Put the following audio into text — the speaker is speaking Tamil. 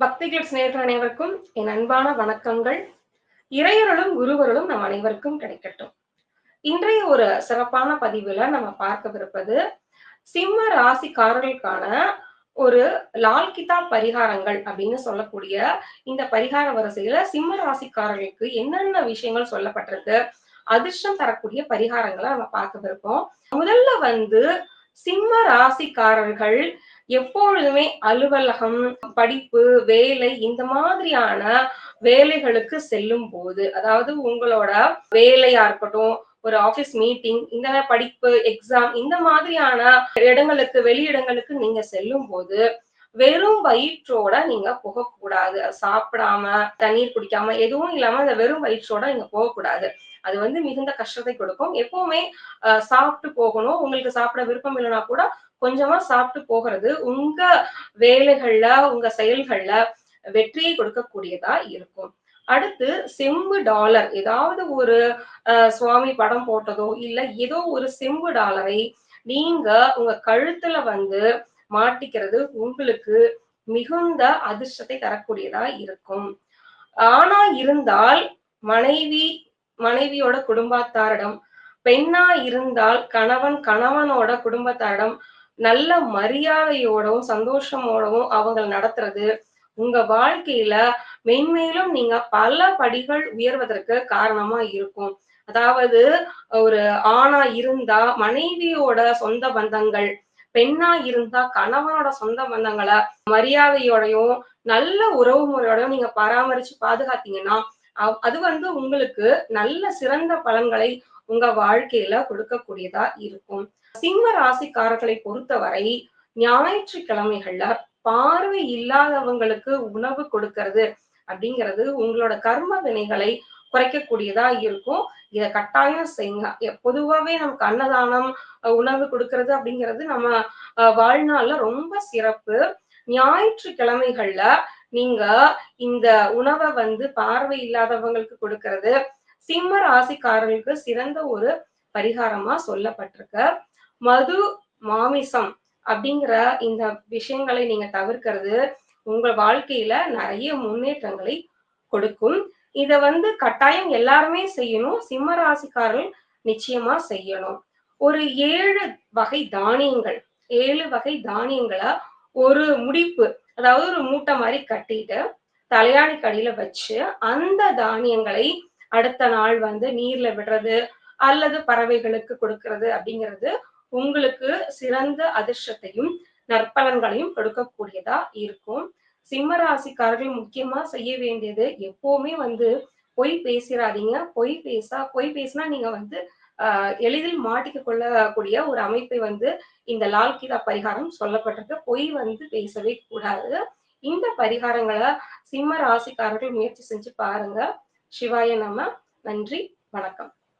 பக்தி கிளிப்ஸ் நேர்கள் அனைவருக்கும் என் அன்பான வணக்கங்கள். இறையருளும் குருவருளும் நம் அனைவருக்கும் கிடைக்கட்டும். இன்றைய ஒரு சிறப்பான பதிவுல நம்ம பார்க்கவிருப்பது சிம்ம ராசிக்காரர்களுக்கான ஒரு லால்கிதா பரிகாரங்கள் அப்படின்னு சொல்லக்கூடிய இந்த பரிகார வரிசையில சிம்ம ராசிக்காரர்களுக்கு என்னென்ன விஷயங்கள் சொல்லப்பட்டிருக்கு அதிர்ஷ்டம் தரக்கூடிய பரிகாரங்களை நம்ம பார்க்கவிருப்போம் முதல்ல வந்து சிம்ம ராசிக்காரர்கள் எப்பொழுதுமே அலுவலகம் படிப்பு வேலை இந்த மாதிரியான வேலைகளுக்கு செல்லும் போது அதாவது உங்களோட வேலையா இருக்கட்டும் ஒரு ஆபீஸ் மீட்டிங் இந்த படிப்பு எக்ஸாம் இந்த மாதிரியான இடங்களுக்கு வெளியிடங்களுக்கு நீங்க செல்லும் போது வெறும் வயிற்றோட நீங்க போகக்கூடாது. சாப்பிடாம தண்ணீர் குடிக்காம எதுவும் இல்லாம அந்த வெறும் வயிற்றோட நீங்க போகக்கூடாது. அது வந்து மிகுந்த கஷ்டத்தை கொடுக்கும். எப்பவுமே சாப்பிட்டு போகணும். உங்களுக்கு சாப்பிட விருப்பம் இல்லைன்னா கூட கொஞ்சமா சாப்பிட்டு போகிறது உங்க வேலைகள்ல உங்க செயல்கள்ல வெற்றியை கொடுக்கக்கூடியதா இருக்கும். அடுத்து செம்பு டாலர். ஏதாவது ஒரு சுவாமி படம் போட்டதோ இல்ல ஏதோ ஒரு செம்பு டாலரை நீங்க உங்க கழுத்துல வந்து மாட்டிக்கிறது உங்களுக்கு மிகுந்த அதிர்ஷ்டத்தை தரக்கூடியதா இருக்கும். ஆனா இருந்தால் மனைவி மனைவியோட குடும்பத்தாரிடம் பெண்ணா இருந்தால் கணவன் கணவனோட குடும்பத்தாரிடம் நல்ல மரியாதையோடவும் சந்தோஷமோடவும் அவங்க நடத்துறது. உங்க வாழ்க்கையில மென்மேலும் நீங்க பல படிகள் உயர்வதற்கு காரணமா இருக்கும். அதாவது ஒரு ஆணா இருந்தா மனைவியோட சொந்த பந்தங்கள் பெண்ணா இருந்தா கணவனோட சொந்த பந்தங்களை மரியாதையோடையும் நல்ல உறவு முறையோடையும் நீங்க பராமரிச்சு பாதுகாத்தீங்கன்னா அது வந்து உங்களுக்கு நல்ல சிறந்த பலன்களை உங்க வாழ்க்கையில கொடுக்கக்கூடியதா இருக்கும். சிம்ம ராசிக்காரர்களை பொறுத்தவரை ஞாயிற்றுக்கிழமைகள்ல பார்வை இல்லாதவங்களுக்கு உணவு கொடுக்கறது அப்படிங்கிறது உங்களோட கர்ம வினைகளை குறைக்கக்கூடியதா இருக்கும். இதை கட்டாயம் செய்யுங்க. பொதுவாவே நமக்கு அன்னதானம் உணவு கொடுக்கறது அப்படிங்கிறது நம்ம வாழ்நாள்ல ரொம்ப சிறப்பு. ஞாயிற்றுக்கிழமைகள்ல நீங்க இந்த உணவை வந்து பார்வை இல்லாதவங்களுக்கு கொடுக்கறது சிம்ம ராசிக்காரர்களுக்கு சிறந்த ஒரு பரிகாரமா சொல்லப்பட்டிருக்கு. மது மாமிசம் அப்படிங்கிற இந்த விஷயங்களை நீங்க தவிர்க்கிறது உங்க வாழ்க்கையில நிறைய முன்னேற்றங்களை கொடுக்கும். இத வந்து கட்டாயம் எல்லாருமே செய்யணும். சிம்ம ராசிக்காரர்கள் நிச்சயமா செய்யணும். ஒரு ஏழு வகை தானியங்கள் ஏழு வகை தானியங்களை ஒரு முடிப்பு அதாவது ஒரு மூட்டை மாதிரி கட்டிட்டு தலையாணி கடியில வச்சு அந்த தானியங்களை அடுத்த நாள் வந்து நீர்ல விடுறது அல்லது பறவைகளுக்கு கொடுக்கறது அப்படிங்கிறது உங்களுக்கு சிறந்த அதிர்ஷ்டத்தையும் நற்பலன்களையும் கொடுக்கக்கூடியதா இருக்கும். சிம்ம ராசிக்காரர்கள் முக்கியமா செய்ய வேண்டியது எப்பவுமே வந்து பொய் பேசிடாதீங்க பொய் பேசா பொய் பேசினா நீங்க வந்து ஆஹ் எளிதில் மாட்டிக்க கொள்ளக்கூடிய ஒரு அமைப்பை வந்து இந்த லால்கிதா பரிகாரம் சொல்லப்பட்டிருக்கு. பொய் வந்து பேசவே கூடாது. இந்த பரிகாரங்களை சிம்ம ராசிக்காரர்கள் முயற்சி செஞ்சு பாருங்க. சிவாய நம்ம நன்றி வணக்கம்.